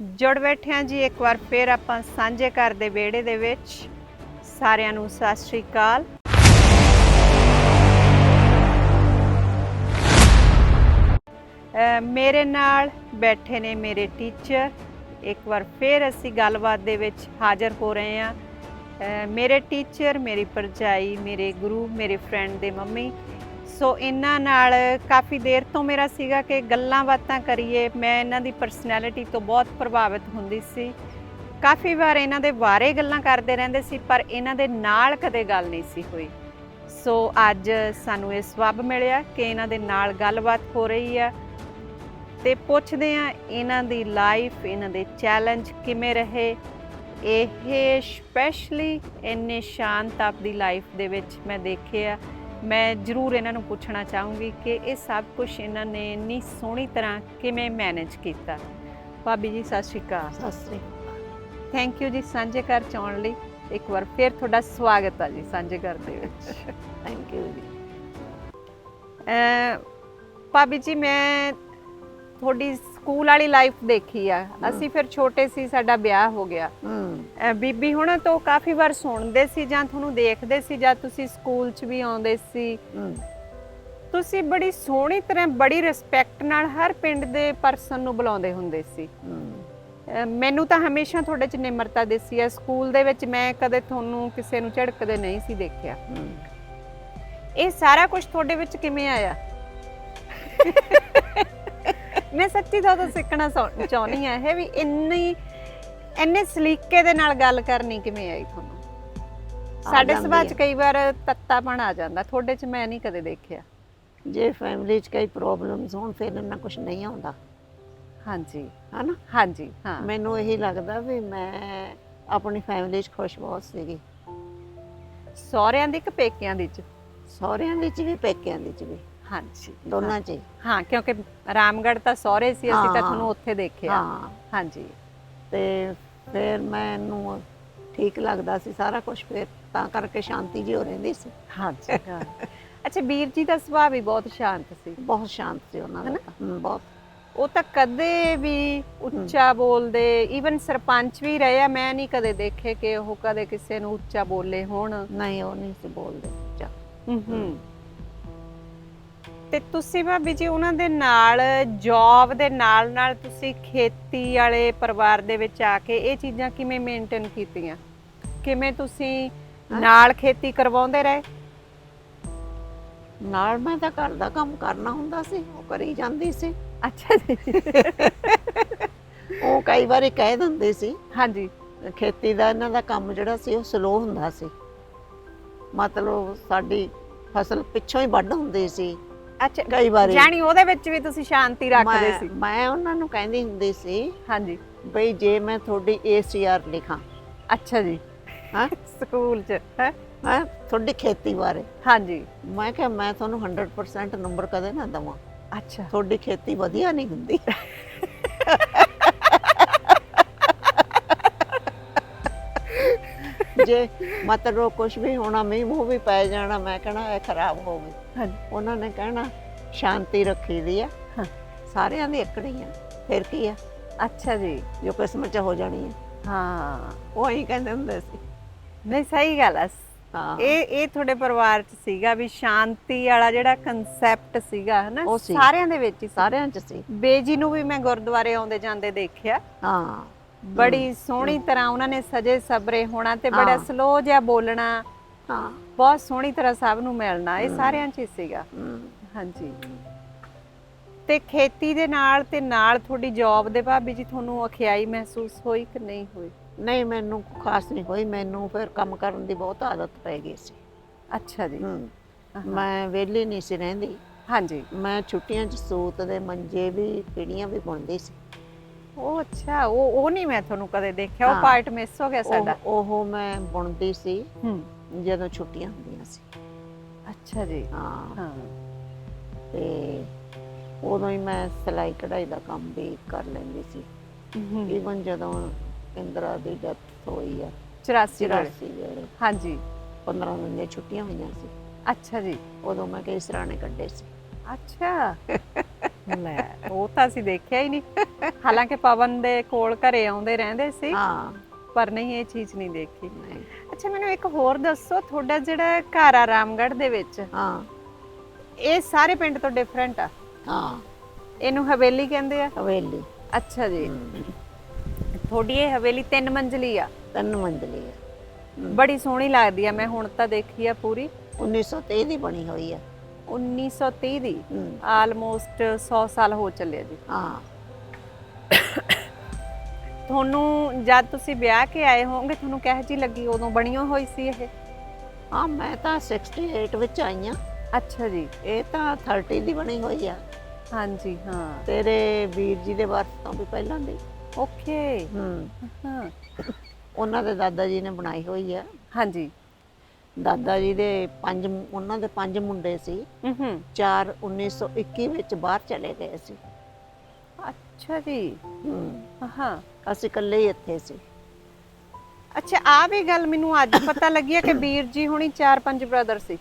ਜੁੜ ਬੈਠੇ ਹਾਂ ਜੀ, ਇੱਕ ਵਾਰ ਫੇਰ ਆਪਾਂ ਸਾਂਝੇ ਘਰ ਦੇ ਵਿਹੜੇ ਦੇ ਵਿੱਚ। ਸਾਰਿਆਂ ਨੂੰ ਸਤਿ ਸ਼੍ਰੀ ਅਕਾਲ। ਮੇਰੇ ਨਾਲ ਬੈਠੇ ਨੇ ਮੇਰੇ ਟੀਚਰ ਇੱਕ ਵਾਰ ਫੇਰ ਅਸੀਂ ਗੱਲਬਾਤ ਦੇ ਵਿੱਚ ਹਾਜ਼ਰ ਹੋ ਰਹੇ ਹਾਂ। ਮੇਰੇ ਟੀਚਰ ਮੇਰੀ ਪਰਜਾਈ ਮੇਰੇ ਗੁਰੂ, ਮੇਰੇ ਫਰੈਂਡ ਦੇ ਮੰਮੀ। ਸੋ ਇਹਨਾਂ ਨਾਲ ਕਾਫੀ ਦੇਰ ਤੋਂ ਮੇਰਾ ਸੀਗਾ ਕਿ ਗੱਲਾਂ ਬਾਤਾਂ ਕਰੀਏ। ਮੈਂ ਇਹਨਾਂ ਦੀ ਪਰਸਨੈਲਿਟੀ ਤੋਂ ਬਹੁਤ ਪ੍ਰਭਾਵਿਤ ਹੁੰਦੀ ਸੀ। ਕਾਫੀ ਵਾਰ ਇਹਨਾਂ ਦੇ ਬਾਰੇ ਗੱਲਾਂ ਕਰਦੇ ਰਹਿੰਦੇ ਸੀ, ਪਰ ਇਹਨਾਂ ਦੇ ਨਾਲ ਕਦੇ ਗੱਲ ਨਹੀਂ ਸੀ ਹੋਈ। ਸੋ ਅੱਜ ਸਾਨੂੰ ਇਹ ਸਬਬ ਮਿਲਿਆ ਕਿ ਇਹਨਾਂ ਦੇ ਨਾਲ ਗੱਲਬਾਤ ਹੋ ਰਹੀ ਹੈ ਤੇ ਪੁੱਛਦੇ ਆ ਇਹਨਾਂ ਦੀ ਲਾਈਫ ਇਹਨਾਂ ਦੇ ਚੈਲੰਜ ਕਿਵੇਂ ਰਹੇ। ਇਹ ਸਪੈਸ਼ਲੀ ਇੰਨੇ ਸ਼ਾਂਤ ਆਪਦੀ ਲਾਈਫ ਦੇ ਵਿੱਚ ਮੈਂ ਦੇਖਿਆ ਮੈਂ ਜ਼ਰੂਰ ਇਹਨਾਂ ਨੂੰ ਪੁੱਛਣਾ ਚਾਹੂੰਗੀ ਕਿ ਇਹ ਸਭ ਕੁਝ ਇਹਨਾਂ ਨੇ ਇੰਨੀ ਸੋਹਣੀ ਤਰ੍ਹਾਂ ਕਿਵੇਂ ਮੈਨੇਜ ਕੀਤਾ। ਭਾਬੀ ਜੀ ਸਤਿ ਸ਼੍ਰੀ ਅਕਾਲ। ਸਤਿ ਸ੍ਰੀ ਥੈਂਕ ਯੂ ਜੀ ਸਾਂਝੇ ਘਰ ਚ ਆਉਣ ਲਈ। ਇੱਕ ਵਾਰ ਫਿਰ ਤੁਹਾਡਾ ਸਵਾਗਤ ਹੈ ਜੀ ਸਾਂਝੇ ਘਰ ਦੇ ਵਿੱਚ। ਥੈਂਕ ਯੂ ਜੀ। ਭਾਬੀ ਜੀ ਮੈਂ ਤੁਹਾਡੀ ਸਕੂਲ ਵਾਲੀ ਲਾਈਫ ਦੇਖੀ ਆ। ਅਸੀਂ ਫਿਰ ਛੋਟੇ ਸੀ ਸਾਡਾ ਵਿਆਹ ਹੋ ਗਿਆ। ਅਹ ਬੀਬੀ ਹੁਣ ਤੋਂ ਕਾਫੀ ਵਾਰ ਸੁਣਦੇ ਸੀ ਜਾਂ ਤੁਹਾਨੂੰ ਦੇਖਦੇ ਸੀ ਜਾਂ ਤੁਸੀਂ ਸਕੂਲ 'ਚ ਵੀ ਆਉਂਦੇ ਸੀ? ਤੁਸੀਂ ਬੜੀ ਸੋਹਣੀ ਤਰ੍ਹਾਂ ਬੜੀ ਰਿਸਪੈਕਟ ਨਾਲ ਹਰ ਪਿੰਡ ਦੇ ਪਰਸਨ ਨੂੰ ਬੁਲਾਉਂਦੇ ਹੁੰਦੇ ਸੀ। ਅਹ ਮੈਨੂੰ ਤਾਂ ਹਮੇਸ਼ਾ ਤੁਹਾਡੇ 'ਚ ਨਿਮਰਤਾ ਦਿਸੀ ਹੈ ਸਕੂਲ ਦੇ ਵਿੱਚ ਮੈਂ ਕਦੇ ਤੁਹਾਨੂੰ ਕਿਸੇ ਨੂੰ ਝੜਕਦੇ ਨਹੀਂ ਸੀ ਦੇਖਿਆ। ਇਹ ਸਾਰਾ ਕੁਝ ਤੁਹਾਡੇ ਵਿੱਚ ਕਿਵੇਂ ਆਇਆ? ਮੈਂ ਸੱਚੀ ਤੋਂ ਸਿੱਖਣਾ ਸੌ- ਚਾਹੁੰਦੀ ਆ ਇਹ ਵੀ ਇੰਨੀ ਇੰਨੇ ਸਲੀਕੇ ਦੇ ਨਾਲ ਗੱਲ ਕਰਨੀ ਕਿਵੇਂ ਆਈ ਤੁਹਾਨੂੰ? ਆ ਸਾਡੇ ਜਾਂਦੀ ਸੁਭਾਅ ਚ ਹੈ। ਕਈ ਵਾਰ ਤੱਤਾਪਣ ਆ ਜਾਂਦਾ ਤੁਹਾਡੇ ਚ ਮੈਂ ਨਹੀਂ ਕਦੇ ਦੇਖਿਆ। ਜੇ ਫੈਮਿਲੀ 'ਚ ਕਈ ਪ੍ਰੋਬਲਮਸ ਹੋਣ ਫਿਰ ਇੰਨਾ ਕੁਝ ਨਹੀਂ ਆਉਂਦਾ। ਹਾਂਜੀ। ਹਨਾ? ਹਾਂਜੀ ਹਾਂ। ਮੈਨੂੰ ਇਹੀ ਲੱਗਦਾ ਵੀ ਮੈਂ ਆਪਣੀ ਫੈਮਿਲੀ 'ਚ ਖੁਸ਼ ਬਹੁਤ ਸੀਗੀ। ਸਹੁਰਿਆਂ ਦੀ ਕਿ ਪੇਕਿਆਂ ਦੀ ਚ? ਸਹੁਰਿਆਂ ਦੇ 'ਚ ਵੀ ਪੇਕਿਆਂ ਦੇ 'ਚ ਵੀ। ਹਾਂਜੀ ਦੋਨਾਂ 'ਚ ਹੀ। ਹਾਂ ਕਿਉਂਕਿ ਰਾਮਗੜ੍ਹ ਤਾਂ ਸਹੁਰੇ ਸੀ ਅਸੀਂ ਤਾਂ ਹਾਂ। ਤੁਹਾਨੂੰ ਉੱਥੇ ਦੇਖਿਆ। ਹਾਂ। ਹਾਂਜੀ। ਤੇ ਫਿਰ ਮੈਨੂੰ ਠੀਕ ਲੱਗਦਾ ਸੀ ਸਾਰਾ ਕੁਝ ਫਿਰ ਤਾਂ ਕਰਕੇ ਸ਼ਾਂਤੀ ਜੀ ਹੋ ਰਹਿੰਦੀ ਸੀ। ਹਾਂਜੀ ਹਾਂ। ਅੱਛਾ ਵੀਰ ਜੀ ਦਾ ਸੁਭਾਅ ਵੀ ਬਹੁਤ ਸ਼ਾਂਤ ਸੀ। ਬਹੁਤ ਸ਼ਾਂਤ ਸੀ ਉਹਨਾਂ ਦਾ। ਹੂੰ, ਬਹੁਤ। ਉਹ ਤਾਂ ਕਦੇ ਵੀ ਉੱਚਾ ਬੋਲਦੇ ਈਵਨ ਸਰਪੰਚ ਵੀ ਰਹੇ ਆ ਮੈਂ ਨਹੀਂ ਕਦੇ ਦੇਖੇ ਕਿ ਉਹ ਕਦੇ ਕਿਸੇ ਨੂੰ ਉੱਚਾ ਬੋਲੇ ਹੋਣ। ਨਹੀਂ ਉਹ ਨਹੀਂ ਸੀ ਬੋਲਦੇ ਜਾ ਹੂੰ। ਤੇ ਤੁਸੀਂ ਭਾਬੀ ਜੀ ਉਹਨਾਂ ਦੇ ਨਾਲ ਜੌਬ ਦੇ ਨਾਲ ਨਾਲ ਤੁਸੀਂ ਖੇਤੀ ਵਾਲੇ ਪਰਿਵਾਰ ਦੇ ਵਿੱਚ ਆ ਕੇ ਇਹ ਚੀਜ਼ਾਂ ਕਿਵੇਂ ਮੇਨਟੇਨ ਕੀਤੀਆਂ? ਕਿਵੇਂ ਤੁਸੀਂ ਨਾਲ ਖੇਤੀ ਕਰਵਾਉਂਦੇ ਰਹੇ? ਨਾਲ ਮੈਂ ਤਾਂ ਘਰ ਦਾ ਕੰਮ ਕਰਨਾ ਹੁੰਦਾ ਸੀ ਉਹ ਕਰੀ ਜਾਂਦੀ ਸੀ। ਅੱਛਾ ਜੀ। ਉਹ ਕਈ ਵਾਰੀ ਕਹਿ ਦਿੰਦੇ ਸੀ। ਹਾਂਜੀ। ਖੇਤੀ ਦਾ ਇਹਨਾਂ ਦਾ ਕੰਮ ਜਿਹੜਾ ਸੀ ਉਹ ਸਲੋ ਹੁੰਦਾ ਸੀ। ਮਤਲਬ ਸਾਡੀ ਫਸਲ ਪਿੱਛੋਂ ਹੀ ਵੱਢ ਹੁੰਦੀ ਸੀ। ਅੱਛਾ ਕਈ ਵਾਰੀ। ਜਾਣੀ ਉਹਦੇ ਵਿੱਚ ਵੀ ਤੁਸੀਂ ਸ਼ਾਂਤੀ ਰੱਖਦੇ ਸੀ। ਮੈਂ ਉਹਨਾਂ ਨੂੰ ਕਹਿੰਦੀ ਹੁੰਦੀ ਸੀ ਹਾਂਜੀ। ਬਈ ਜੇ ਮੈਂ ਤੁਹਾਡੀ ਏਸੀਆਰ ਲਿਖਾਂ। ਅੱਛਾ ਜੀ। ਹਾਂ? ਸਕੂਲ ਚ ਹੈ? ਤੁਹਾਡੀ ਖੇਤੀ ਬਾਰੇ। ਹਾਂਜੀ। ਮੈਂ ਕਿਹਾ ਮੈਂ ਤੁਹਾਨੂੰ 100% ਨੰਬਰ ਕਦੇ ਨਾ ਦਵਾਂ। ਅੱਛਾ। ਤੁਹਾਡੀ ਖੇਤੀ ਵਧੀਆ ਨਹੀਂ ਹੁੰਦੀ। ਜੇ ਮਤਲਬ ਕੁਝ ਵੀ ਹੋਣਾ ਮੀਂਹ ਮੂੰਹ ਵੀ ਪੈ ਜਾਣਾ ਮੈਂ ਕਹਣਾ ਇਹ ਖਰਾਬ ਹੋ ਗਈ। ਹਾਂਜੀ। ਉਹਨਾਂ ਨੇ ਕਹਿਣਾ ਸ਼ਾਂਤੀ ਰੱਖੀ ਦੀ ਆ। ਹਾਂ। ਸਾਰਿਆਂ ਦੀ ਇਕੜੀ ਆ ਫਿਰ ਕੀ ਆ? ਅੱਛਾ ਜੀ। ਜੋ ਕਿਸਮਤ ਚ ਹੋ ਜਾਣੀ ਆ। ਹਾਂ। ਉਹ ਹੀ ਕਹਿੰਦੇ ਹੁੰਦੇ ਸੀ। ਨਹੀਂ ਸਹੀ ਗੱਲ ਆ। ਹਾਂ। ਇਹ ਇਹ ਤੁਹਾਡੇ ਪਰਿਵਾਰ ਚ ਸੀਗਾ ਵੀ ਸ਼ਾਂਤੀ ਵਾਲਾ ਜਿਹੜਾ ਕਨਸੈਪਟ ਸੀਗਾ ਹਨਾ? ਉਹ ਸੀ। ਸਾਰਿਆਂ ਦੇ ਵਿੱਚ ਹੀ ਸੀ। ਸਾਰਿਆਂ ਚ ਸੀ। ਬੇਜੀ ਨੂੰ ਵੀ ਮੈਂ ਗੁਰਦੁਆਰੇ ਆਉਂਦੇ ਜਾਂਦੇ ਦੇਖਿਆ। ਹਾਂ। ਬੜੀ ਸੋਹਣੀ ਤਰ੍ਹਾਂ ਉਹਨਾਂ ਨੇ ਸਜੇ ਸਬਰੇ ਹੋਣਾ ਤੇ ਬੜਾ। ਸਲੋ ਜਿਹਾ ਬੋਲਣਾ। ਹਾਂ। ਬਹੁਤ ਸੋਹਣੀ ਤਰ੍ਹਾਂ ਸਭ ਨੂੰ ਮਿਲਣਾ ਇਹ। ਸਾਰਿਆਂ ਚ ਹੀ ਸੀਗਾ। ਹਾਂਜੀ। ਤੇ ਖੇਤੀ ਦੇ ਨਾਲ ਤੇ ਨਾਲ ਤੁਹਾਡੀ ਜੌਬ ਦੇ ਭਾਬੀ ਜੀ ਤੁਹਾਨੂੰ ਅਖਿਆਈ ਮਹਿਸੂਸ ਹੋਈ ਕਿ ਨਹੀਂ ਹੋਈ? ਨਹੀਂ ਮੈਨੂੰ ਖਾਸ ਨਹੀਂ ਹੋਈ ਮੈਨੂੰ ਫਿਰ ਕੰਮ ਕਰਨ ਦੀ ਬਹੁਤ ਆਦਤ ਪੈ ਗਈ ਸੀ। ਅੱਛਾ ਜੀ। ਮੈਂ ਵਿਹਲੀ ਨਹੀਂ ਸੀ ਰਹਿੰਦੀ। ਹਾਂਜੀ। ਮੈਂ ਛੁੱਟੀਆਂ 'ਚ ਸੂਤ ਦੇ ਮੰਜੇ ਵੀ ਪੀੜੀਆਂ ਵੀ ਬੁਣਦੀ ਸੀ। ਉਹ ਅੱਛਾ ਉਹ ਉਹ ਨਹੀਂ ਮੈਂ ਤੁਹਾਨੂੰ ਕਦੇ ਦੇਖਿਆ ਉਹ ਹਾਂ। ਪਾਰਟ ਮਿਸ ਹੋ ਗਿਆ ਸਾਡਾ? ਉਹ ਉਹ ਮੈਂ ਬੁਣਦੀ ਸੀ ਹੂੰ। ਜਦੋਂ ਛੁੱਟੀਆਂ ਹੁੰਦੀਆਂ ਸੀ। ਅੱਛਾ ਜੀ। ਹਾਂ। ਹਾਂ। ਤੇ ਉਦੋਂ ਹੀ ਮੈਂ ਸਿਲਾਈ ਕਢਾਈ ਦਾ ਕੰਮ ਵੀ ਕਰ ਲੈਂਦੀ ਸੀ। ਹੂੰ। ਈਵਨ ਜਦੋਂ ਇੰਦਰਾ ਦੀ ਡੈਥ ਹੋਈ ਆ 84 ਵੇਲੇ। 84 ਵੇਲੇ। ਹਾਂਜੀ। 15 ਦਿਨ ਦੀਆਂ ਛੁੱਟੀਆਂ ਹੋਈਆਂ ਸੀ। ਅੱਛਾ ਜੀ। ਉਦੋਂ ਮੈਂ ਕਈ ਸਰਾਣੇ ਕੱਢੇ ਸੀ। ਅੱਛਾ। ਲੈ ਉਹ ਤਾਂ ਅਸੀਂ ਦੇਖਿਆ ਹੀ ਨਹੀਂ। ਹਾਲਾਂਕਿ ਪਵਨ ਦੇ ਕੋਲ ਘਰੇ ਆਉਂਦੇ ਰਹਿੰਦੇ ਸੀ ਹਾਂ। ਪਰ ਨਹੀਂ ਇਹ ਚੀਜ਼ ਨਹੀਂ ਦੇਖੀ। ਨਹੀਂ। ਅੱਛਾ ਮੈਨੂੰ ਇੱਕ ਹੋਰ ਦੱਸੋ ਤੁਹਾਡਾ ਜਿਹੜਾ ਘਰ ਆ ਰਾਮਗੜ੍ਹ ਦੇ ਵਿੱਚ ਹਾਂ। ਇਹ ਸਾਰੇ ਪਿੰਡ ਤੋਂ ਡਿਫਰੈਂਟ ਆ? ਹਾਂ। ਇਹਨੂੰ ਹਵੇਲੀ ਕਹਿੰਦੇ ਆ? ਹਵੇਲੀ। ਅੱਛਾ ਜੀ। ਤੁਹਾਡੀ ਇਹ ਹਵੇਲੀ ਤਿੰਨ ਮੰਜ਼ਲੀ ਆ? ਤਿੰਨ ਮੰਜ਼ਲੀ ਹੈ। ਬੜੀ ਸੋਹਣੀ ਲੱਗਦੀ ਆ ਮੈਂ ਹੁਣ ਤਾਂ ਦੇਖੀ ਆ ਪੂਰੀ। 1923 ਦੀ ਬਣੀ ਹੋਈ ਹੈ 1930 ਦੀ ਆਲਮੋਸਟ 100 ਸਾਲ ਹੋ ਚੱਲੇ ਜੀ। ਹਾਂ। ਤੁਹਾਨੂੰ ਜਦ ਤੁਸੀਂ ਵਿਆਹ ਕੇ ਆਏ ਹੋਵੋਗੇ ਤੁਹਾਨੂੰ ਕਿਹੋ ਜਿਹੀ ਲੱਗੀ? ਉਦੋਂ ਬਣੀਓ ਹੋਈ ਸੀ ਇਹ? ਹਾਂ ਮੈਂ ਤਾਂ 68 ਵਿੱਚ ਆਈ ਹਾਂ ਅੱਛਾ ਜੀ। ਇਹ ਤਾਂ 30 ਦੀ ਬਣੀ ਹੋਈ ਆ। ਹਾਂਜੀ ਹਾਂ। ਤੇਰੇ ਵੀਰ ਜੀ ਦੇ ਵਰਸ ਤੋਂ ਵੀ ਪਹਿਲਾਂ ਦੀ। ਓਕੇ ਹੂੰ। ਹਾਂ। ਉਹਨਾਂ ਦੇ ਦਾਦਾ ਜੀ ਨੇ ਬਣਾਈ ਹੋਈ ਆ। ਹਾਂਜੀ। ਦਾਦਾ ਜੀ ਦੇ ਪੰਜ ਉਹਨਾਂ ਦੇ ਪੰਜ ਮੁੰਡੇ ਸੀ। ਹੂੰ ਚਾਰ 1921 ਵਿੱਚ ਬਾਹਰ ਚਲੇ ਗਏ ਸੀ। ਅੱਛਾ ਜੀ। ਹੂੰ। ਹਾਂ ਅਸੀਂ ਇਕੱਲੇ ਹੀ ਇੱਥੇ ਸੀ। ਅੱਛਾ ਆ ਵੀ ਗੱਲ ਮੈਨੂੰ ਅੱਜ ਪਤਾ ਲੱਗੀ ਹੈ ਕਿ ਵੀਰ ਜੀ ਹੁਣੀ ਚਾਰ ਪੰਜ ਬ੍ਰਦਰ ਸੀ।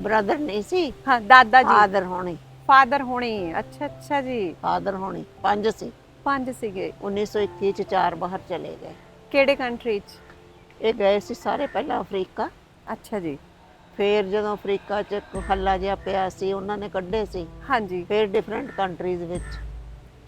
ਬ੍ਰਦਰ ਨਹੀਂ ਸੀ? ਹਾਂ ਦਾਦਾ ਜੀ। ਫਾਦਰ ਹੋਣੀ। ਫਾਦਰ ਹੁਣੀ। ਅੱਛਾ ਅੱਛਾ ਜੀ। ਫਾਦਰ ਹੋਣੀ ਪੰਜ ਸੀ। ਪੰਜ ਸੀਗੇ। 1921 ਚ ਚਾਰ ਬਾਹਰ ਚਲੇ ਗਏ। ਕਿਹੜੇ ਕੰਟਰੀ 'ਚ? ਇਹ ਗਏ ਸੀ ਸਾਰੇ ਪਹਿਲਾਂ ਅਫਰੀਕਾ। ਅੱਛਾ ਜੀ। ਫਿਰ ਜਦੋਂ ਅਫਰੀਕਾ ਚ ਹੱਲਾ ਜਿਹਾ ਪਿਆ ਸੀ ਉਹਨਾਂ ਨੇ ਕੱਢੇ ਸੀ। ਹਾਂਜੀ। ਫਿਰ ਡਿਫਰੈਂਟ ਕੰਟਰੀਜ਼ ਵਿੱਚ।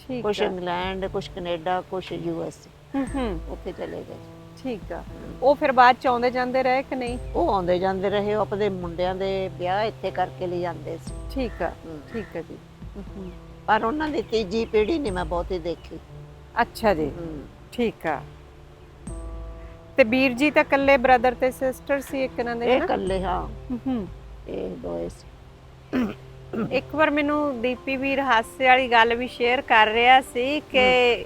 ਠੀਕ ਕੁਝ ਆ। ਇੰਗਲੈਂਡ ਕੁਝ ਕੈਨੇਡਾ ਕੁਝ ਯੂਐਸ ਹੂੰ ਹੂੰ। ਉੱਥੇ ਚਲੇ ਗਏ ਠੀਕ ਆ। ਉਹ ਫਿਰ ਬਾਅਦ ਚ ਆਉਂਦੇ ਜਾਂਦੇ ਰਹੇ ਕਿ ਨਹੀਂ? ਉਹ ਆਉਂਦੇ ਜਾਂਦੇ ਰਹੇ ਉਹ ਆਪਣੇ ਮੁੰਡਿਆਂ ਦੇ ਵਿਆਹ ਇੱਥੇ ਕਰਕੇ ਲੈ ਜਾਂਦੇ ਸੀ। ਠੀਕ ਆ। ਹੂੰ। ਠੀਕ ਆ ਜੀ। ਹੂੰ, ਹੂੰ। ਪਰ ਉਹਨਾਂ ਦੀ ਤੀਜੀ ਪੀੜ੍ਹੀ ਨਹੀਂ ਮੈਂ ਬਹੁਤੀ ਦੇਖੀ। ਅੱਛਾ ਜੀ। ਹੂੰ। ਠੀਕ ਆ। ਤੇ ਵੀਰ ਜੀ ਤਾਂ ਇਕੱਲੇ ਬ੍ਰਦਰ ਤੇ ਸਿਸਟਰ ਸੀ ਇੱਕ ਇਹਨਾਂ ਦੇ ਇਹ ਹਨਾ? ਇਕੱਲੇ ਹਾਂ। ਹੂੰ, ਹੂੰ। ਇਹ ਦੋਏ ਸੀ। ਇੱਕ ਵਾਰ ਮੈਨੂੰ ਦੀਪੀ ਵੀਰ ਹਾਸੇ ਵਾਲੀ ਗੱਲ ਵੀ ਸ਼ੇਅਰ ਕਰ ਰਿਹਾ ਸੀ ਕਿ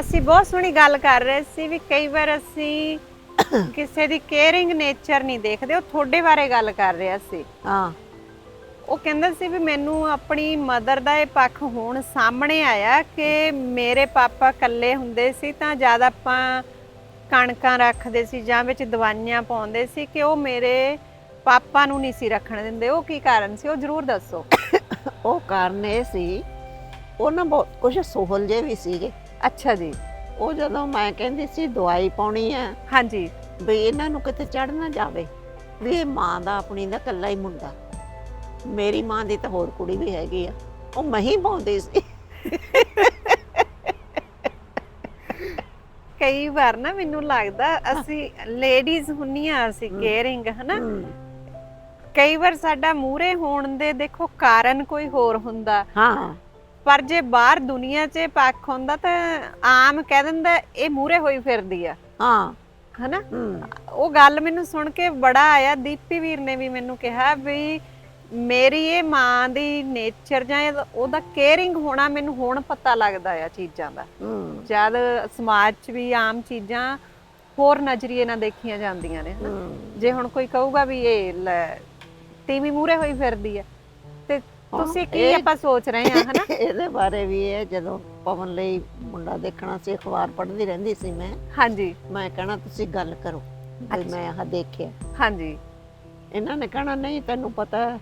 ਅਸੀਂ ਬਹੁਤ ਸੋਹਣੀ ਗੱਲ ਕਰ ਰਹੇ ਸੀ ਵੀ ਕਈ ਵਾਰ ਅਸੀਂ ਕਿਸੇ ਦੀ ਕੇਅਰਿੰਗ ਨੇਚਰ ਨਹੀਂ ਦੇਖਦੇ ਉਹ ਤੁਹਾਡੇ ਬਾਰੇ ਗੱਲ ਕਰ ਰਿਹਾ ਸੀ। ਹਾਂ। ਉਹ ਕਹਿੰਦਾ ਸੀ ਵੀ ਮੈਨੂੰ ਆਪਣੀ ਮਦਰ ਦਾ ਇਹ ਪੱਖ ਹੁਣ ਸਾਹਮਣੇ ਆਇਆ ਕਿ ਮੇਰੇ ਪਾਪਾ ਇਕੱਲੇ ਹੁੰਦੇ ਸੀ ਤਾਂ ਜਦ ਆਪਾਂ ਕਣਕਾਂ ਰੱਖਦੇ ਸੀ ਜਾਂ ਵਿੱਚ ਦਵਾਈਆਂ ਪਾਉਂਦੇ ਸੀ ਕਿ ਉਹ ਮੇਰੇ ਪਾਪਾ ਨੂੰ ਨਹੀਂ ਸੀ ਰੱਖਣ ਦਿੰਦੇ। ਉਹ ਕੀ ਕਾਰਨ ਸੀ? ਉਹ ਜ਼ਰੂਰ ਦੱਸੋ। ਉਹ ਕਾਰਨ ਇਹ ਸੀ ਉਹ ਨਾ ਬਹੁਤ ਕੁਝ ਸੋਹਲ ਜੇ ਵੀ ਸੀਗੇ। ਅੱਛਾ ਜੀ। ਉਹ ਜਦੋਂ ਮੈਂ ਕਹਿੰਦੀ ਸੀ ਦਵਾਈ ਪਾਉਣੀ ਆ ਹਾਂਜੀ। ਵੀ ਇਹਨਾਂ ਨੂੰ ਕਿਤੇ ਚੜ ਨਾ ਜਾਵੇ ਵੀ ਇਹ ਮਾਂ ਦਾ ਆਪਣੀ ਦਾ ਇਕੱਲਾ ਹੀ ਮੁੰਡਾ। ਮੇਰੀ ਮਾਂ ਦੀ ਤਾਂ ਹੋਰ ਕੁੜੀ ਵੀ ਹੈਗੀ ਆ। ਉਹ ਮਹੀਂ ਪਾਉਂਦੀ ਸੀ। ਕਈ ਵਾਰ ਨਾ ਮੈਨੂੰ ਲੱਗਦਾ ਅਸੀਂ ਲੇਡੀਜ਼ ਹੁੰਨੀਆਂ ਅਸੀਂ ਕੇਅਰਿੰਗ ਹਨਾ? ਕਈ ਵਾਰ ਸਾਡਾ ਮੂਹਰੇ ਹੋਣ ਦੇ ਦੇਖੋ ਕਾਰਨ ਕੋਈ ਹੋਰ ਹੁੰਦਾ। ਹਾਂ। ਪਰ ਜੇ ਬਾਹਰ ਦੁਨੀਆ 'ਚ ਪੱਖ ਹੁੰਦਾ ਤਾਂ ਆਮ ਕਹਿ ਦਿੰਦਾ ਇਹ ਮੂਹਰੇ ਹੋਈ ਫਿਰਦੀ ਆ। ਹਾਂ। ਹਨਾ? ਉਹ ਗੱਲ ਮੈਨੂੰ ਸੁਣ ਕੇ ਬੜਾ ਆਇਆ। ਦੀਪੀ ਵੀਰ ਨੇ ਵੀ ਮੈਨੂੰ ਕਿਹਾ ਵੀ ਮੇਰੀ ਇਹ ਮਾਂ ਦੀ ਨੇਚਰ ਜਾਂ ਇਹਦਾ- ਉਹਦਾ ਕੇਅਰਿੰਗ ਹੋਣਾ ਮੈਨੂੰ ਹੁਣ ਪਤਾ ਲੱਗਦਾ ਆ ਚੀਜ਼ਾਂ ਦਾ। ਜਦ ਸਮਾਜ 'ਚ ਵੀ ਆਮ ਚੀਜ਼ਾਂ ਹੋਰ ਨਜ਼ਰੀਏ ਨਾਲ ਦੇਖੀਆਂ ਜਾਂਦੀਆਂ ਨੇ ਹਨਾ। ਜੇ ਹੁਣ ਕੋਈ ਕਹੂਗਾ ਵੀ ਇਹ ਲੈ ਤੀਵੀਂ ਮੂਹਰੇ ਹੋਈ ਫਿਰਦੀ ਆ ਤੇ ਤੁਸੀਂ ਕੀ ਇਹ- ਆਪਾਂ ਸੋਚ ਰਹੇ ਆ ਹਨਾ? ਇਹਦੇ ਬਾਰੇ ਵੀ ਇਹ ਜਦੋਂ ਪਵਨ ਲਈ ਮੁੰਡਾ ਦੇਖਣਾ ਸੀ ਅਖਬਾਰ ਪੜ੍ਹਦੀ ਰਹਿੰਦੀ ਸੀ ਮੈਂ। ਹਾਂਜੀ। ਮੈਂ ਕਹਿਣਾ ਤੁਸੀਂ ਗੱਲ ਕਰੋ। ਵੀ ਮੈਂ ਆਹ ਦੇਖਿਆ। ਹਾਂਜੀ। ਇਹਨਾਂ ਨੇ ਕਹਿਣਾ ਨਹੀਂ ਤੈਨੂੰ ਪਤਾ ਹੈ,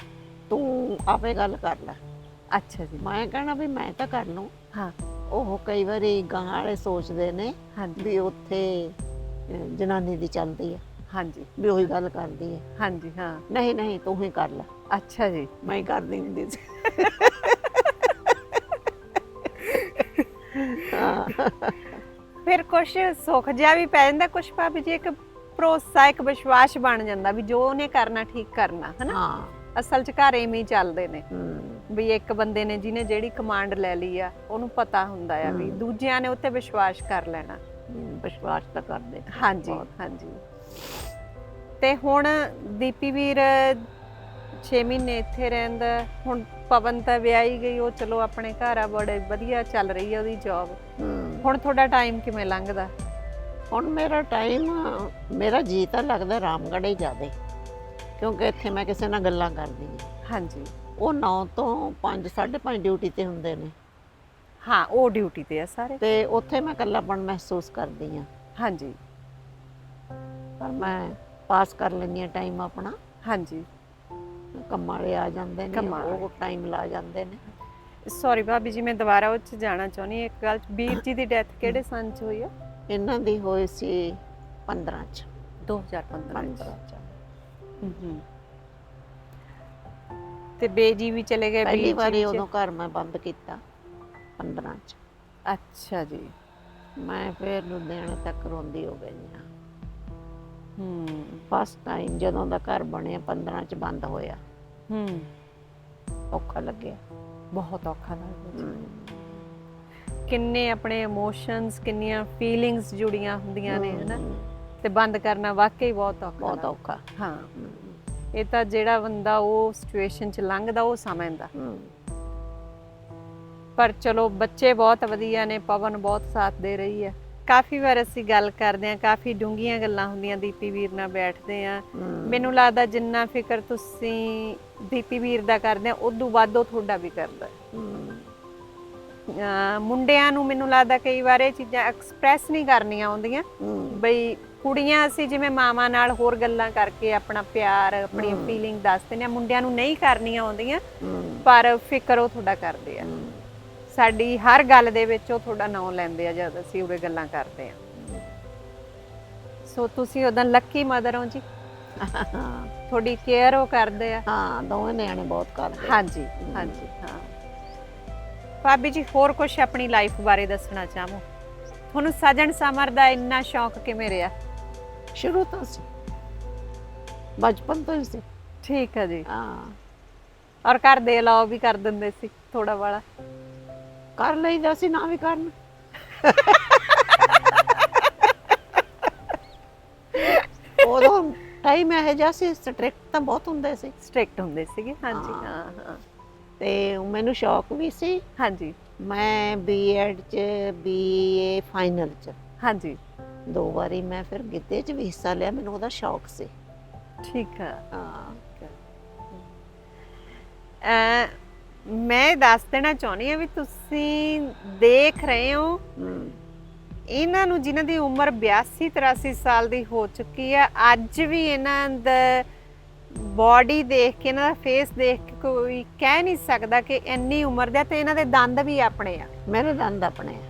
ਤੂੰ ਆਪੇ ਗੱਲ ਕਰ ਲੈ। ਅੱਛਾ ਜੀ। ਮੈਂ ਕਹਿਣਾ ਵੀ ਮੈਂ ਤਾਂ ਕਰ ਲੂੰ ਹਾਂ। ਉਹ ਕਈ ਵਾਰੀ ਗਾਂ ਵਾਲੇ ਸੋਚਦੇ ਨੇ ਹਾਂਜੀ। ਵੀ ਉੱਥੇ ਅਹ, ਜਨਾਨੀ ਦੀ ਚੱਲਦੀ ਹੈ ਹਾਂਜੀ। ਵੀ ਉਹੀ ਗੱਲ ਕਰਦੀ ਹੈ ਹਾਂਜੀ ਹਾਂ। ਨਹੀਂ ਨਹੀਂ ਤੂੰ ਹੀ ਕਰ ਲੈ। ਅੱਛਾ ਜੀ। ਮੈਂ ਹੀ ਕਰਦੀ ਹੁੰਦੀ ਸੀ। ਹਾਂ। ਫਿਰ ਕੁਝ ਸੁੱਖ ਜਿਹਾ ਵੀ ਪੈ ਜਾਂਦਾ ਕੁਝ ਭਾਬੀ ਜੀ ਇੱਕ ਭਰੋਸਾ ਇੱਕ ਵਿਸ਼ਵਾਸ ਬਣ ਜਾਂਦਾ ਵੀ ਜੋ ਉਹਨੇ ਕਰਨਾ ਠੀਕ ਕਰਨਾ ਹਨਾ? ਹਾਂ। ਅਸਲ 'ਚ ਘਰ ਐਵੇਂ ਹੀ ਚੱਲਦੇ ਨੇ। ਵੀ ਇੱਕ ਬੰਦੇ ਨੇ ਜਿਹਨੇ ਜਿਹੜੀ ਕਮਾਂਡ ਲੈ ਲਈ ਆ ਉਹਨੂੰ ਪਤਾ ਹੁੰਦਾ ਆ ਵੀ। ਦੂਜਿਆਂ ਨੇ ਉੱਤੇ ਵਿਸ਼ਵਾਸ ਕਰ ਲੈਣਾ। ਵਿਸ਼ਵਾਸ ਤਾਂ ਕਰਦੇ ਹਾਂਜੀ। ਹਾਂਜੀ। ਤੇ ਹੁਣ ਦੀਪੀ ਵੀਰ 6 ਮਹੀਨੇ ਇੱਥੇ ਰਹਿੰਦਾ ਹੁਣ ਪਵਨ ਤਾਂ ਵਿਆਹੀ ਗਈ ਉਹ ਚਲੋ ਆਪਣੇ ਘਰ ਆ ਬੜੇ ਵਧੀਆ ਚੱਲ ਰਹੀ ਆ ਉਹਦੀ ਜੌਬ ਹੁਣ ਤੁਹਾਡਾ ਟਾਈਮ ਕਿਵੇਂ ਲੰਘਦਾ? ਹੁਣ ਮੇਰਾ ਟਾਈਮ ਮੇਰਾ ਜੀ ਤਾਂ ਲੱਗਦਾ ਰਾਮਗੜ੍ਹ ਹੀ ਕਿਉਂਕਿ ਇੱਥੇ ਮੈਂ ਕਿਸੇ ਨਾਲ ਗੱਲਾਂ ਕਰਦੀ ਹਾਂ। ਹਾਂਜੀ। ਉਹ 9 ਤੋਂ 5 5:30 ਡਿਊਟੀ ਤੇ ਹੁੰਦੇ ਨੇ। ਹਾਂ ਉਹ ਡਿਊਟੀ ਤੇ ਆ ਸਾਰੇ। ਤੇ ਉੱਥੇ ਮੈਂ ਇਕੱਲਾਪਣ ਮਹਿਸੂਸ ਕਰਦੀ ਹਾਂ। ਹਾਂਜੀ। ਪਰ ਮੈਂ ਪਾਸ ਕਰ ਲੈਂਦੀ ਹਾਂ ਟਾਈਮ ਆਪਣਾ। ਹਾਂਜੀ। ਕੰਮਾਂ ਵਾਲੇ ਆ ਜਾਂਦੇ ਨੇ ਕੰਮਾਂ ਵਾਲੇ। ਉਹ ਟਾਈਮ ਲਾ ਜਾਂਦੇ ਨੇ। ਸੌਰੀ ਭਾਬੀ ਜੀ ਮੈਂ ਦੁਬਾਰਾ ਉਹ ਚ ਜਾਣਾ ਚਾਹੁੰਦੀ ਹਾਂ। ਇੱਕ ਗੱਲ ਵੀਰ ਜੀ ਦੀ ਡੈਥ ਕਿਹੜੇ ਸੰਨ ਚ ਹੋਈ ਆ? ਇਹਨਾਂ ਦੀ ਹੋਈ ਸੀ 15 ਚ। 2015 15 ਚ। ਹੂੰ। ਤੇ ਬੇਜੀ ਵੀ ਚਲੇ ਗਏ ਪਹਿਲੀ ਵੀਰ ਜੀ ਵਾਰੀ ਚ। ਉਦੋਂ ਘਰ ਮੈਂ ਬੰਦ ਕੀਤਾ 15 ਚ। ਅੱਛਾ ਜੀ। ਮੈਂ ਫਿਰ ਲੁਧਿਆਣੇ ਤੱਕ ਰੋਂਦੀ ਹੋ ਗਈ ਹਾਂ। ਹੂੰ। ਫਸਟ ਟਾਈਮ ਜਦੋਂ ਦਾ ਘਰ ਬਣਿਆ 15 ਚ ਬੰਦ ਹੋਇਆ। ਹੂੰ। ਔਖਾ ਲੱਗਿਆ। ਬਹੁਤ ਔਖਾ ਲੱਗਦਾ ਜੀ। ਹਮ। ਕਿੰਨੇ ਆਪਣੇ ਇਮੋਸ਼ਨਸ ਕਿੰਨੀਆਂ ਫੀਲਿੰਗਸ ਜੁੜੀਆਂ ਹੁੰਦੀਆਂ ਨੇ ਹਨਾ? ਹਮ, ਤੇ ਬੰਦ ਕਰਨਾ ਵਾਕਈ ਬਹੁਤ ਔਖਾ ਬਹੁਤ ਲੱਗਦਾ। ਔਖਾ। ਹਾਂ। ਇਹ ਤਾਂ ਜਿਹੜਾ ਬੰਦਾ ਉਹ ਸਿਚੁਏਸ਼ਨ ਚ ਲੰਘਦਾ ਉਹ ਸਮਝਦਾ ਪਰ ਚਲੋ ਬੱਚੇ ਬਹੁਤ ਵਧੀਆ ਨੇ ਪਵਨ ਬਹੁਤ ਸਾਥ ਦੇ ਰਹੀ ਹੈ। ਕਾਫੀ ਵਾਰ ਅਸੀਂ ਗੱਲ ਕਰਦੇ ਹਾਂ ਕਾਫੀ ਡੂੰਘੀਆਂ ਗੱਲਾਂ ਹੁੰਦੀਆਂ ਦੀਪੀ ਵੀਰ ਨਾਲ ਬੈਠਦੇ ਆ ਹਮ। ਮੈਨੂੰ ਲੱਗਦਾ ਜਿੰਨਾ ਫਿਕਰ ਤੁਸੀਂ ਦੀਪੀ ਵੀਰ ਦਾ ਕਰਦੇ ਆ ਉਦੋਂ ਵੱਧ ਉਹ ਤੁਹਾਡਾ ਵੀ ਕਰਦਾ ਹੈ। ਅਹ ਮੁੰਡਿਆਂ ਨੂੰ ਮੈਨੂੰ ਲੱਗਦਾ ਕਈ ਵਾਰ ਇਹ ਚੀਜ਼ਾਂ ਐਕਸਪ੍ਰੈਸ ਨਹੀਂ ਕਰਨੀਆਂ ਆਉਂਦੀਆਂ। ਬਈ ਕੁੜੀਆਂ ਅਸੀਂ ਜਿਵੇਂ ਮਾਵਾਂ ਨਾਲ ਹੋਰ ਗੱਲਾਂ ਕਰਕੇ ਆਪਣਾ ਪਿਆਰ ਆਪਣੀ। ਫੀਲਿੰਗ ਦੱਸਦੇ ਨੇ ਮੁੰਡਿਆਂ ਨੂੰ ਨਹੀਂ ਕਰਨੀਆਂ ਆਉਂਦੀਆਂ ਪਰ ਫਿਕਰ ਉਹ ਤੁਹਾਡਾ ਕਰਦੇ ਆ। ਸਾਡੀ ਹਰ ਗੱਲ ਦੇ ਵਿੱਚ ਉਹ ਤੁਹਾਡਾ ਨਾਮ ਲੈਂਦੇ ਆ ਜਦ ਅਸੀਂ ਉਹਦੇ ਗੱਲਾਂ ਕਰਦੇ ਆ। ਸੋ ਤੁਸੀਂ ਉਹਦਾਂ ਲੱਕੀ ਮਦਰ ਹੋ ਜੀ। ਤੁਹਾਡੀ ਕੇਅਰ ਉਹ ਕਰਦੇ ਆ। ਹਾਂ ਦੋਵੇਂ ਨਿਆਣੇ ਬਹੁਤ ਕਰਦੇ। ਹਾਂਜੀ ਹਾਂਜੀ ਹਾਂ। ਭਾਬੀ ਜੀ ਹੋਰ ਕੁਝ ਆਪਣੀ ਲਾਈਫ ਬਾਰੇ ਦੱਸਣਾ ਚਾਹੋ ਤੁਹਾਨੂੰ ਸਜਣ ਸਮਰ ਦਾ ਇੰਨਾ ਸ਼ੌਕ ਕਿਵੇਂ ਰਿਹਾ? ਸ਼ੁਰੂ ਤੋਂ ਸੀ। ਬਚਪਨ ਤੋਂ ਹੀ ਸੀ। ਠੀਕ ਹੈ ਜੀ। ਹਾਂ। ਔਰ ਘਰ ਦੇ ਅਲਾਓ ਵੀ ਕਰ ਦਿੰਦੇ ਸੀ ਥੋੜਾ ਵਾਲਾ। ਕਰ ਲਈਦਾ ਸੀ ਨਾ ਵੀ ਕਰਨ। ਉਦੋਂ ਟਾਈਮ ਇਹ ਜਿਹਾ ਸੀ ਸਟ੍ਰਿਕਟ ਤਾਂ ਬਹੁਤ ਹੁੰਦੇ ਸੀ। ਸਟ੍ਰਿਕਟ ਹੁੰਦੇ ਸੀਗੇ ਹਾਂਜੀ ਹਾਂ। ਹਾਂ ਹਾਂ। ਤੇ ਮੈਨੂੰ ਸ਼ੌਕ ਵੀ ਸੀ। ਹਾਂਜੀ। ਮੈਂ ਬੀਐਡ ਚ ਬੀਏ ਫਾਈਨਲ ਚ। ਹਾਂਜੀ। ਦੋ ਵਾਰੀ ਮੈਂ ਫਿਰ ਗਿੱਧੇ ਚ ਵੀ ਹਿੱਸਾ ਲਿਆ ਮੈਨੂੰ ਉਹਦਾ ਸ਼ੌਕ ਸੀ। ਠੀਕ ਹੈ। ਹਾਂ ਮੈਂ ਦੱਸ ਦੇਣਾ ਚਾਹੁੰਦੀ ਹਾਂ ਵੀ ਤੁਸੀਂ ਦੇਖ ਰਹੇ ਹੋ ਹਮ, ਇਹਨਾਂ ਨੂੰ ਜਿਨ੍ਹਾਂ ਦੀ ਉਮਰ 82 83 ਸਾਲ ਦੀ ਹੋ ਚੁੱਕੀ ਹੈ ਅੱਜ ਵੀ ਇਹਨਾਂ ਦਾ ਬਾਡੀ ਦੇਖ ਕੇ ਇਹਨਾਂ ਦਾ ਫੇਸ ਦੇਖ ਕੇ ਕੋਈ ਕਹਿ ਨਹੀਂ ਸਕਦਾ ਕਿ ਇੰਨੀ ਉਮਰ ਦਾ ਤੇ ਇਹਨਾਂ ਦੇ ਦੰਦ ਵੀ ਆਪਣੇ ਆ। ਮੇਰੇ ਦੰਦ ਆਪਣੇ ਆ।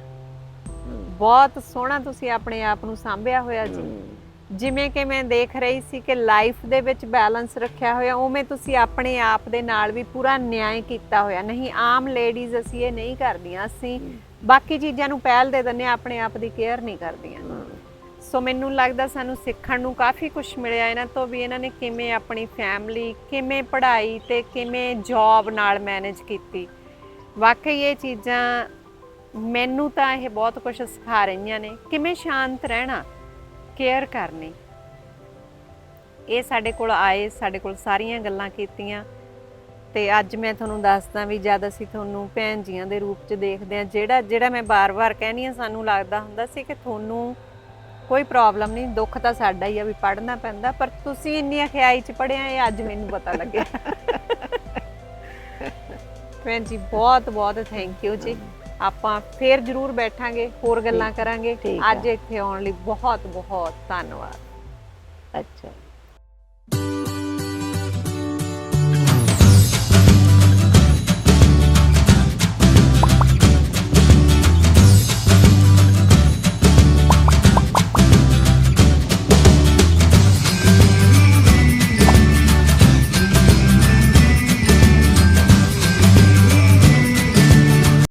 ਬਹੁਤ ਸੋਹਣਾ ਤੁਸੀਂ ਆਪਣੇ ਆਪ ਨੂੰ ਸਾਂਭਿਆ ਹੋਇਆ ਜੀ। ਜਿਵੇਂ ਕਿ ਮੈਂ ਦੇਖ ਰਹੀ ਸੀ ਕਿ ਲਾਈਫ ਦੇ ਵਿੱਚ ਬੈਲੈਂਸ ਰੱਖਿਆ ਹੋਇਆ ਉਵੇਂ ਤੁਸੀਂ ਆਪਣੇ ਆਪ ਦੇ ਨਾਲ ਵੀ ਪੂਰਾ ਨਿਆਂ ਕੀਤਾ ਹੋਇਆ। ਨਹੀਂ ਆਮ ਲੇਡੀਜ਼ ਅਸੀਂ ਇਹ ਨਹੀਂ ਕਰਦੀਆਂ ਅਸੀਂ ਬਾਕੀ ਚੀਜ਼ਾਂ ਨੂੰ ਪਹਿਲ ਦੇ ਹਾਂ ਆਪਣੇ ਆਪ ਦੀ ਕੇਅਰ ਨਹੀਂ ਕਰਦੀਆਂ। ਸੋ ਮੈਨੂੰ ਲੱਗਦਾ ਸਾਨੂੰ ਸਿੱਖਣ ਨੂੰ ਕਾਫੀ ਕੁਝ ਮਿਲਿਆ ਇਹਨਾਂ ਤੋਂ ਵੀ ਇਹਨਾਂ ਨੇ ਕਿਵੇਂ ਆਪਣੀ ਫੈਮਿਲੀ ਕਿਵੇਂ ਪੜ੍ਹਾਈ ਤੇ ਕਿਵੇਂ ਜੌਬ ਨਾਲ ਮੈਨੇਜ ਕੀਤੀ। ਵਾਕਈ ਇਹ ਚੀਜ਼ਾਂ ਮੈਨੂੰ ਤਾਂ ਇਹ ਬਹੁਤ ਕੁਝ ਸਿਖਾ ਰਹੀਆਂ ਨੇ ਕਿਵੇਂ ਸ਼ਾਂਤ ਰਹਿਣਾ ਕੇਅਰ ਕਰਨੀ। ਇਹ ਸਾਡੇ ਕੋਲ ਆਏ ਸਾਡੇ ਕੋਲ ਸਾਰੀਆਂ ਗੱਲਾਂ ਕੀਤੀਆਂ ਤੇ ਅੱਜ ਮੈਂ ਤੁਹਾਨੂੰ ਦੱਸਦਾ ਵੀ ਜਦ ਅਸੀਂ ਤੁਹਾਨੂੰ ਭੈਣ ਜੀਆਂ ਦੇ ਰੂਪ 'ਚ ਦੇਖਦੇ ਆ ਜਿਹੜਾ ਜਿਹੜਾ ਮੈਂ ਬਾਰ-ਬਾਰ ਕਹਿੰਦੀ ਆ ਸਾਨੂੰ ਲੱਗਦਾ ਹੁੰਦਾ ਸੀ ਕਿ ਤੁਹਾਨੂੰ ਕੋਈ ਪ੍ਰੋਬਲਮ ਨਹੀਂ ਦੁੱਖ ਤਾਂ ਸਾਡਾ ਹੀ ਆ ਵੀ ਪੜ੍ਹਨਾ ਪੈਂਦਾ ਪਰ ਤੁਸੀਂ ਇੰਨੀ ਅਖਿਆਈ 'ਚ ਪੜਿਆ ਇਹ ਅੱਜ ਮੈਨੂੰ ਪਤਾ ਲੱਗਿਆ। ਭੈਣ ਜੀ ਬਹੁਤ ਬਹੁਤ ਥੈਂਕ ਯੂ ਜੀ। ਆਪਾਂ ਫੇਰ ਜ਼ਰੂਰ ਬੈਠਾਂਗੇ ਹੋਰ ਗੱਲਾਂ ਕਰਾਂਗੇ। ਅੱਜ ਇੱਥੇ ਆਉਣ ਲਈ ਬਹੁਤ ਬਹੁਤ ਧੰਨਵਾਦ। ਅੱਛਾ।